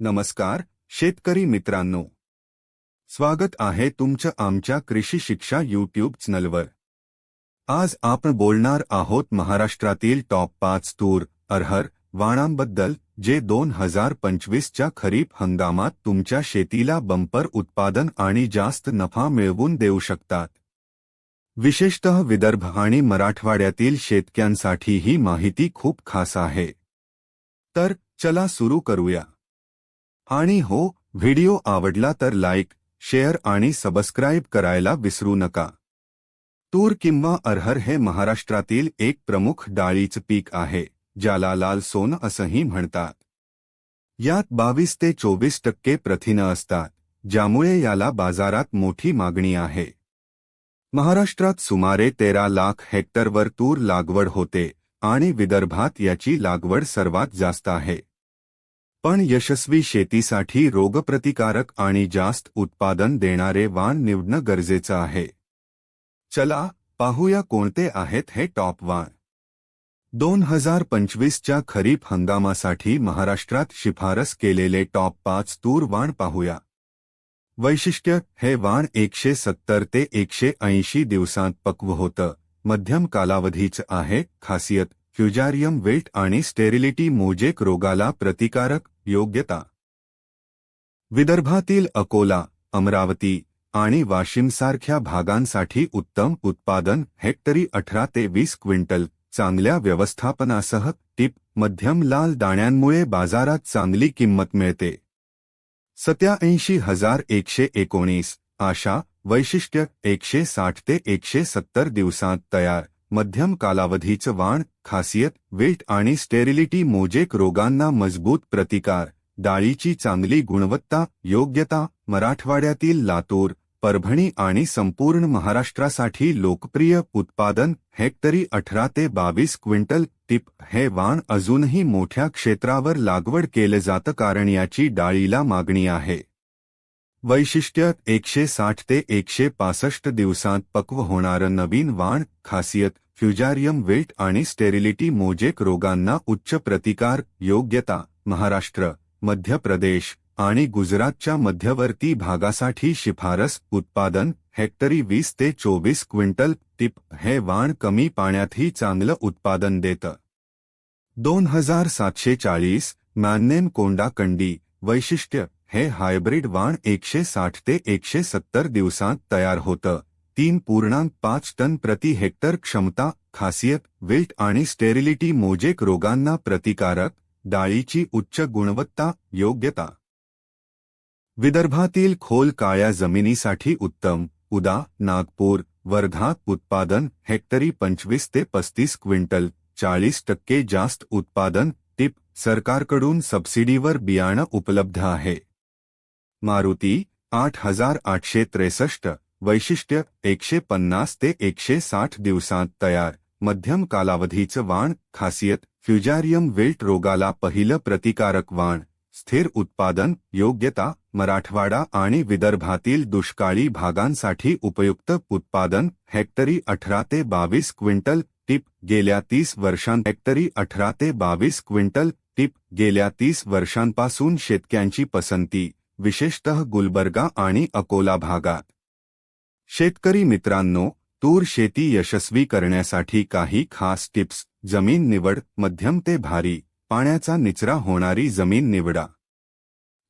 नमस्कार शेतकरी मित्रांनो. स्वागत आहे तुमचं आमच्या कृषी शिक्षा यूट्यूब चॅनलवर. आज आपण बोलणार आहोत महाराष्ट्रातील टॉप पाच तूर अरहर वाणांबद्दल जे दोन हजार पंचवीसच्या खरीप हंगामात तुमच्या शेतीला बंपर उत्पादन आणि जास्त नफा मिळवून देऊ शकतात. विशेषतः विदर्भ आणि मराठवाड्यातील शेतक्यांसाठी ही माहिती खूप खास आहे. तर चला सुरू करूया. आणि हो व्हिडिओ आवडला तर लाईक शेअर आणि सबस्क्राईब करायला विसरू नका. तूर किंवा अरहर हे महाराष्ट्रातील एक प्रमुख डाळीचं पीक आहे ज्याला लाल सोन असंही म्हणतात. यात बावीस ते चोवीस टक्के प्रथिनं असतात ज्यामुळे याला बाजारात मोठी मागणी आहे. महाराष्ट्रात सुमारे तेरा लाख हेक्टरवर तूर लागवड होते आणि विदर्भात याची लागवड सर्वात जास्त आहे. पण यशस्वी शेतीसाठी रोगप्रतिकारक आणि जास्त उत्पादन देणारे वाण निवडणं गरजेचं आहे. चला पाहूया कोणते आहेत हे टॉप वाण. दोन हजार पंचवीसच्या खरीप हंगामासाठी महाराष्ट्रात शिफारस केलेले टॉप पाच तूर वाण पाहूया. वैशिष्ट्य हे वाण एकशे सत्तर ते एकशे ऐंशी दिवसांत पक्व होतं. मध्यम कालावधीचं आहे खासियत फ्युजारियम वेट आणि स्टेरिलिटी मोजेक रोगाला प्रतिकारक योग्यता। विदर्भातील अकोला, अमरावती आणि वाशिमसारख्या भागांसाठी उत्तम उत्पादन हेक्टरी अठरा ते वीस क्विंटल, चांगल्या व्यवस्थापनासह टिप, मध्यम लाल दाण्यांमुळे बाजारात चांगली किंमत मिळते. सत्याऐंशी हज़ार एकशे एकोणीस आशा वैशिष्ट्य एकशे साठ ते एकशे सत्तर दिवसांत तयार. मध्यम कालावधीचं वाण खासियत वेट आणि स्टेरिलिटी मोजेक रोगांना मजबूत प्रतिकार. डाळीची चांगली गुणवत्ता योग्यता मराठवाड्यातील लातूर परभणी आणि संपूर्ण महाराष्ट्रासाठी लोकप्रिय उत्पादन हेक्टरी अठरा ते बावीस क्विंटल टिप हे वाण अजूनही मोठ्या क्षेत्रावर लागवड केलं जातं कारण याची डाळीला मागणी आहे. वैशिष्ट्य एकशे साठ ते एकशे पासष्ट दिवसांत पक्व होणारं नवीन वाण खासियत फ्युजारियम वेल्ट आणि स्टेरिलिटी मोजेक रोगांना उच्च प्रतिकार योग्यता महाराष्ट्र मध्य प्रदेश आणि गुजरातच्या मध्यवर्ती भागासाठी शिफारस उत्पादन हेक्टरी वीस ते चोवीस क्विंटल टिप हे वाण कमी पाण्यातही चांगलं उत्पादन देतं. दोन हजार सातशे चाळीस मॅन्नेम कोंडाकंडी वैशिष्ट्य हे हायब्रिड वाण एकशे साठ ते एकशे सत्तर दिवसांत तयार होतं. तीन पूर्णांक पाच टन प्रति हेक्टर क्षमता खासियत विल्ट आणि स्टेरिलिटी मोजेक रोगांना प्रतिकारक डाळीची उच्च गुणवत्ता योग्यता. विदर्भातील खोल काळ्या जमिनीसाठी उत्तम उदा नागपूर वर्धा उत्पादन हेक्टरी पंचवीस ते पस्तीस क्विंटल चाळीस टक्के जास्त उत्पादन टिप सरकारकडून सबसिडीवर बियाणं उपलब्ध आहे. मारुती आठ हजार आठशे त्रेसष्ट वैशिष्ट्य एकशे पन्नास ते एकशे साठ दिवसांत तयार. मध्यम कालावधीचं वाण खासियत फ्युजारियम वेल्ट रोगाला पहिलं प्रतिकारक वाण. स्थिर उत्पादन योग्यता मराठवाडा आणि विदर्भातील दुष्काळी भागांसाठी उपयुक्त उत्पादन हेक्टरी अठरा ते बावीस क्विंटल टिप गेल्या तीस वर्षां हेक्टरी अठरा ते बावीस क्विंटल टिप गेल्या तीस वर्षांपासून शेतक्यांची पसंती. विशेषतः गुलबर्गा आणि अकोला भागात. शेतकरी मित्रांनो तूर शेती यशस्वी करण्यासाठी काही खास टिप्स. जमीन निवड मध्यम ते भारी पाण्याचा निचरा होणारी जमीन निवडा.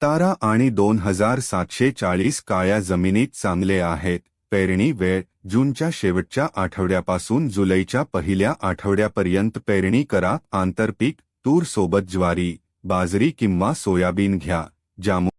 तारा आणि दोन हजार सातशे चाळीस काळ्या जमिनीत चांगले आहेत. पेरणी वेळ जूनच्या शेवटच्या आठवड्यापासून जुलैच्या पहिल्या आठवड्यापर्यंत पेरणी करा. आंतरपीक तूर सोबत ज्वारी बाजरी किंवा सोयाबीन घ्या. जामू